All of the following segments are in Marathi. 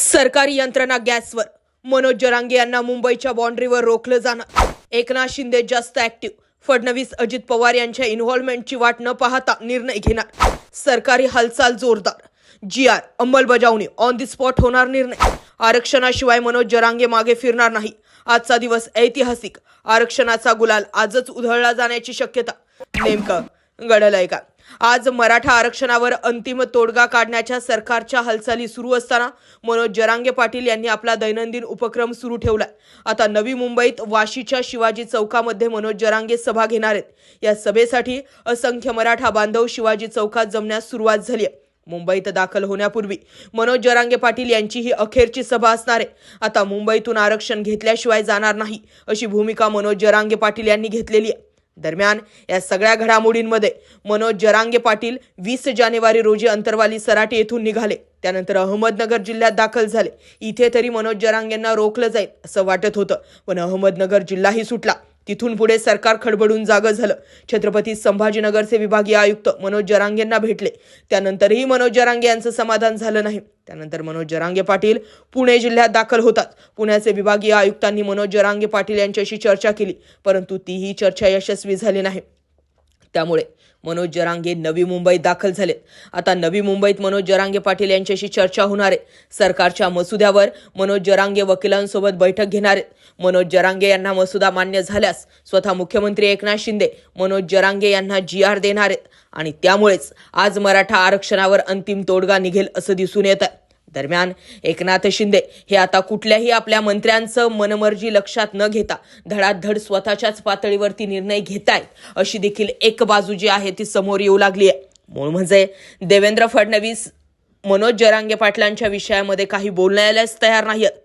सरकारी यंत्रणा गॅसवर. मनोज जरांगे यांना मुंबईच्या बाँड्रीवर रोखलं जाणार एकनाथ शिंदे जास्त ऍक्टिव्ह फडणवीस अजित पवार यांच्या इन्व्हॉल्वमेंटची वाट न पाहता निर्णय घेणार. सरकारी हालचाल जोरदार. जी आर अंमलबजावणी ऑन दी स्पॉट होणार निर्णय. आरक्षणाशिवाय मनोज जरांगे मागे फिरणार नाही. आजचा दिवस ऐतिहासिक. आरक्षणाचा गुलाल आजच उधळला जाण्याची शक्यता. नेमकं घडलंय का? आज मराठा आरक्षणावर अंतिम तोडगा काढण्याच्या सरकारच्या हालचाली सुरू असताना मनोज जरांगे पाटील यांनी आपला दैनंदिन उपक्रम सुरू ठेवलाय. आता नवी मुंबईत वाशीच्या शिवाजी चौकामध्ये मनोज जरांगे सभा घेणार आहेत. या सभेसाठी असंख्य मराठा बांधव शिवाजी चौकात जमण्यास सुरुवात झाली आहे. मुंबईत दाखल होण्यापूर्वी मनोज जरांगे पाटील यांची ही अखेरची सभा असणार आहे. आता मुंबईतून आरक्षण घेतल्याशिवाय जाणार नाही अशी भूमिका मनोज जरांगे पाटील यांनी घेतलेली आहे. दरम्यान या सगळ्या घडामोडींमध्ये मनोज जरांगे पाटील वीस जानेवारी रोजी अंतरवाली सराटी येथून निघाले. त्यानंतर अहमदनगर जिल्ह्यात दाखल झाले. इथे तरी मनोज जरांगेंना रोखलं जाईल असं वाटत होतं. पण अहमदनगर जिल्हाही सुटला. तिथून पुढे सरकार खडबडून जागं झालं. छत्रपती संभाजीनगरचे विभागीय आयुक्त मनोज जरांगेंना भेटले. त्यानंतरही मनोज जरांगे यांचं समाधान झालं नाही. त्यानंतर मनोज जरांगे पाटील पुणे जिल्ह्यात दाखल होतात. पुण्याचे विभागीय आयुक्तांनी मनोज जरांगे पाटील यांच्याशी चर्चा केली परंतु तीही चर्चा यशस्वी झाली नाही. त्यामुळे मनोज जरांगे नवी मुंबईत दाखल झालेत. आता नवी मुंबईत मनोज जरांगे पाटील यांच्याशी चर्चा होणार आहे. सरकारच्या मसुद्यावर मनोज जरांगे वकिलांसोबत बैठक घेणार आहेत. मनोज जरांगे यांना मसुदा मान्य झाल्यास स्वतः मुख्यमंत्री एकनाथ शिंदे मनोज जरांगे यांना जी आर देणार आहेत. आणि त्यामुळेच आज मराठा आरक्षणावर अंतिम तोडगा निघेल असं दिसून येत आहे. दरम्यान एकनाथ शिंदे हे आता कुठल्याही आपल्या मंत्र्यांचं मनमर्जी लक्षात न घेता धडाधड स्वतःच्याच पातळीवरती निर्णय घेतायत अशी देखील एक बाजू जी आहे ती समोर येऊ लागली आहे. मूळ म्हणजे देवेंद्र फडणवीस मनोज जरांगे पाटलांच्या विषयामध्ये काही बोलण्यालाच तयार नाही आहेत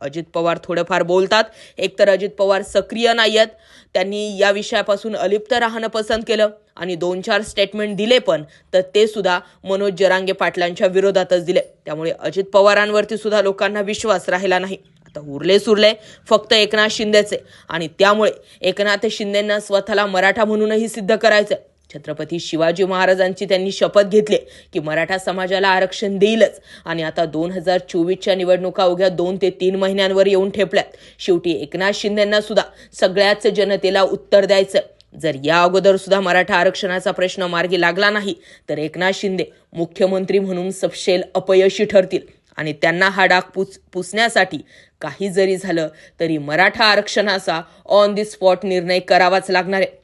अजित पवार थोडंफार बोलतात एकतर अजित पवार सक्रिय नाही आहेत त्यांनी या विषयापासून अलिप्त राहणं पसंत केलं. आणि दोन चार स्टेटमेंट दिले पण तर ते सुद्धा मनोज जरांगे पाटलांच्या विरोधातच दिले. त्यामुळे अजित पवारांवरती सुद्धा लोकांना विश्वास राहिला नाही. आता उरले सुरले फक्त एकनाथ शिंदेचे. आणि त्यामुळे एकनाथ शिंदेंना स्वतःला मराठा म्हणूनही सिद्ध करायचं छत्रपती शिवाजी महाराजांची त्यांनी शपथ घेतली की मराठा समाजाला आरक्षण देईलच. आणि आता दोन हजार चोवीसच्या निवडणुका अवघ्या दोन ते तीन महिन्यांवर येऊन ठेपल्यात. शेवटी एकनाथ शिंदेंना सुद्धा सगळ्याच जनतेला उत्तर द्यायचं जर या अगोदर सुद्धा मराठा आरक्षणाचा प्रश्न मार्गी लागला नाही तर एकनाथ शिंदे मुख्यमंत्री म्हणून सपशेल अपयशी ठरतील. आणि त्यांना हा डाग पुस पुसण्यासाठी काही जरी झालं तरी मराठा आरक्षणाचा ऑन दी स्पॉट निर्णय करावाच लागणार आहे.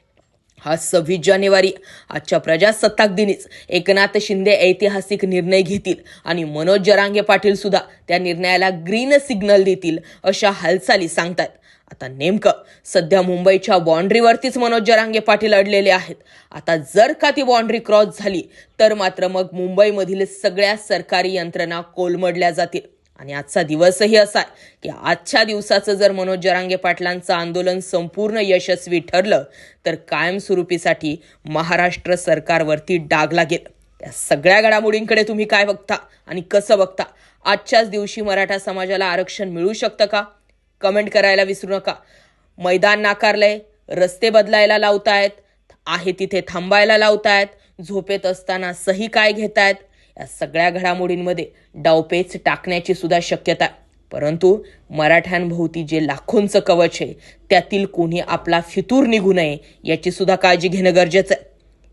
हा सव्वीस जानेवारी आजच्या प्रजासत्ताक दिनीच एकनाथ शिंदे ऐतिहासिक निर्णय घेतील आणि मनोज जरांगे पाटील सुद्धा त्या निर्णयाला ग्रीन सिग्नल देतील अशा हालचाली सांगतात. आता नेमकं सध्या मुंबईच्या बाँड्रीवरतीच मनोज जरांगे पाटील अडलेले आहेत. आता जर का ती बाँड्री क्रॉस झाली तर मात्र मग मुंबईमधील सगळ्या सरकारी यंत्रणा कोलमडल्या जातील. आणि आजचा दिवसही असा आहे की आजच्या दिवसाचं जर मनोज जरांगे पाटलांचं आंदोलन संपूर्ण यशस्वी ठरलं तर कायमस्वरूपीसाठी महाराष्ट्र सरकारवरती डाग लागेल. या सगळ्या घडामोडींकडे तुम्ही काय बघता आणि कसं बघता? आजच्याच दिवशी मराठा समाजाला आरक्षण मिळू शकतं का? कमेंट करायला विसरू नका. मैदान नाकारलंय रस्ते बदलायला लावतायत आहे तिथे थांबायला लावतायत झोपेत असताना सही काय घेतायत या सगळ्या घडामोडींमध्ये डावपेच टाकण्याची सुद्धा शक्यता परंतु मराठ्यांभोवती जे लाखोंचं कवच आहे त्यातील कोणी आपला फितूर निघू नये याची सुद्धा काळजी घेणं गरजेचं आहे.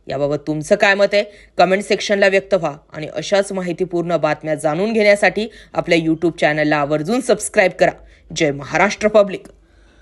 याबाबत तुमचं काय मत आहे? कमेंट सेक्शनला व्यक्त व्हा. आणि अशाच माहितीपूर्ण बातम्या जाणून घेण्यासाठी आपल्या यूट्यूब चॅनलला आवर्जून सबस्क्राईब करा. जय महाराष्ट्र पब्लिक